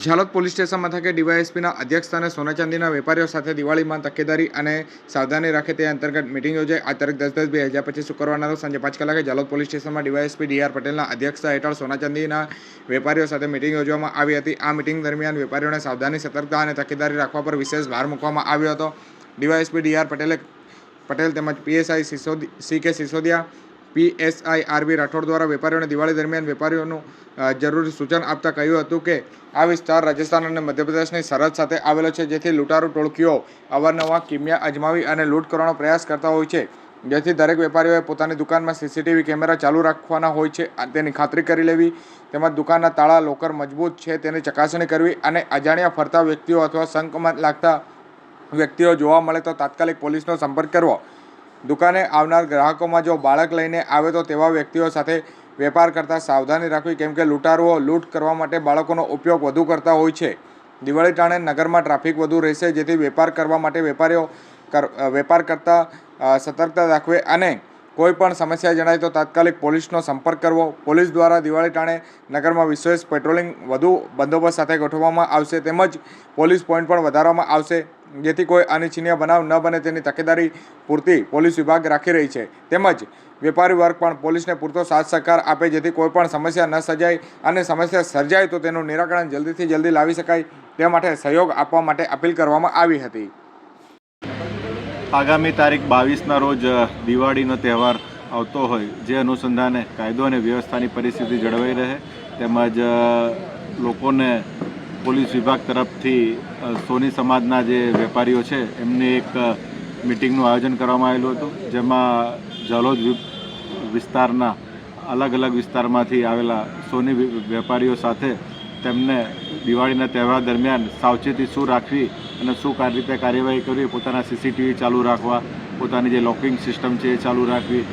Jhalod police station મથકે ડીવાયએસપીના અધ્યક્ષસ્થાને સોના ચાંદીના વેપારીઓ સાથે દિવાળીમાં તકેદારી અને સાવધાની રાખે તે અંતર્ગત મિટિંગ યોજાઈ. આ તારીખ દસ દસ બે હજાર પચીસ શુક્રવારના રોજ સાંજે પાંચ કલાકે ઝાલોદ પોલીસ સ્ટેશનમાં ડીવાયએસપી ડીઆર પટેલના અધ્યક્ષતા હેઠળ સોના ચાંદીના વેપારીઓ સાથે મિટિંગ યોજવામાં આવી હતી. આ મિટિંગ દરમિયાન વેપારીઓને સાવધાની, સતર્કતા અને તકેદારી રાખવા પર વિશેષ ભાર મૂકવામાં આવ્યો હતો. ડીવાયએસપી ડીઆર પટેલે પટેલ તેમજ પીએસઆઈ સિસોદી સી કે સિસોદિયા પીએસઆઈ આરબી રાઠોડ દ્વારા વેપારીઓને દિવાળી દરમિયાન વેપારીઓનું જરૂરી સૂચન આપતા કહ્યું હતું કે, આ વિસ્તાર રાજસ્થાન અને મધ્યપ્રદેશની સરહદ સાથે આવેલો છે, જેથી લૂંટારૂ ટોળકીઓ અવારનવાર કિમિયા અજમાવી અને લૂંટ કરવાનો પ્રયાસ કરતા હોય છે. જેથી દરેક વેપારીઓએ પોતાની દુકાનમાં સીસીટીવી કેમેરા ચાલુ રાખવાના હોય છે તેની ખાતરી કરી લેવી. તેમજ દુકાનના તાળા, લોકર મજબૂત છે, તેની ચકાસણી કરવી અને અજાણ્યા ફરતા વ્યક્તિઓ અથવા સંકમાં લાગતા વ્યક્તિઓ જોવા મળે તો તાત્કાલિક પોલીસનો સંપર્ક કરવો. દુકાને આવનાર ગ્રાહકોમાં જો બાળક લઈને આવે તો તેવા વ્યક્તિઓ સાથે વેપાર કરતાં સાવધાની રાખવી, કેમ કે લૂંટારુઓ લૂંટ કરવા માટે બાળકોનો ઉપયોગ વધુ કરતા હોય છે. દિવાળી ટાણે નગરમાં ટ્રાફિક વધુ રહેશે, જેથી વેપાર કરવા માટે વેપારીઓ કર વેપાર કરતાં સતર્કતા રાખવે અને કોઈ પણ સમસ્યા જણાય તો તાત્કાલિક પોલીસનો સંપર્ક કરવો. પોલીસ દ્વારા દિવાળી ટાણે નગરમાં વિશેષ પેટ્રોલિંગ વધુ બંદોબસ્ત સાથે ગોઠવવામાં આવશે, તેમજ પોલીસ પોઈન્ટ પણ વધારવામાં આવશે. જેથી કોઈ અનિચ્છનીય બનાવ ન બને તેની તકેદારી પૂરતી પોલીસ વિભાગ રાખી રહી છે. તેમજ વેપારી વર્ગ પણ પોલીસને પૂરતો સાથ સહકાર આપે જેથી કોઈ પણ સમસ્યા ન સર્જાય અને સમસ્યા સર્જાય તો તેનું નિરાકરણ જલ્દીથી જલ્દી લાવી શકાય તે માટે સહયોગ આપવા માટે અપીલ કરવામાં આવી હતી. આગામી તારીખ બાવીસના રોજ દિવાળીનો તહેવાર આવતો હોય, જે અનુસંધાને કાયદો અને વ્યવસ્થાની પરિસ્થિતિ જળવાઈ રહે તેમજ લોકોને પોલીસ વિભાગ તરફથી સોની સમાજના જે વેપારીઓ છે, એમની એક મિટિંગનું આયોજન કરવામાં આવેલું હતું, જેમાં જલોદ વિસ્તારના અલગ અલગ વિસ્તારમાંથી આવેલા સોની વેપારીઓ સાથે તેમને દિવાળીના તહેવાર દરમિયાન સાવચેતી શું રાખવી અને શું રીતે કાર્યવાહી કરવી, પોતાના સીસીટીવી ચાલુ રાખવા, પોતાની જે લોકિંગ સિસ્ટમ છે એ ચાલુ રાખવી,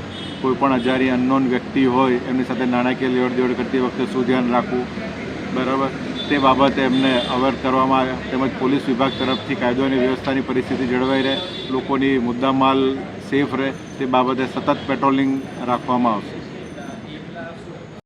કોઈપણ અજારી અનનોન વ્યક્તિ હોય, એમની સાથે નાણાકીય લેવડ દેવડ કરતી વખતે શું ધ્યાન રાખવું, બરાબર? તે બાબતે એમને અવેર કરવામાં આવ્યા. તેમજ પોલીસ વિભાગ તરફથી કાયદો અને વ્યવસ્થાની પરિસ્થિતિ જળવાઈ રહે. લોકોની મુદ્દામાલ સેફ રહે. તે બાબતે સતત પેટ્રોલિંગ રાખવામાં આવશે.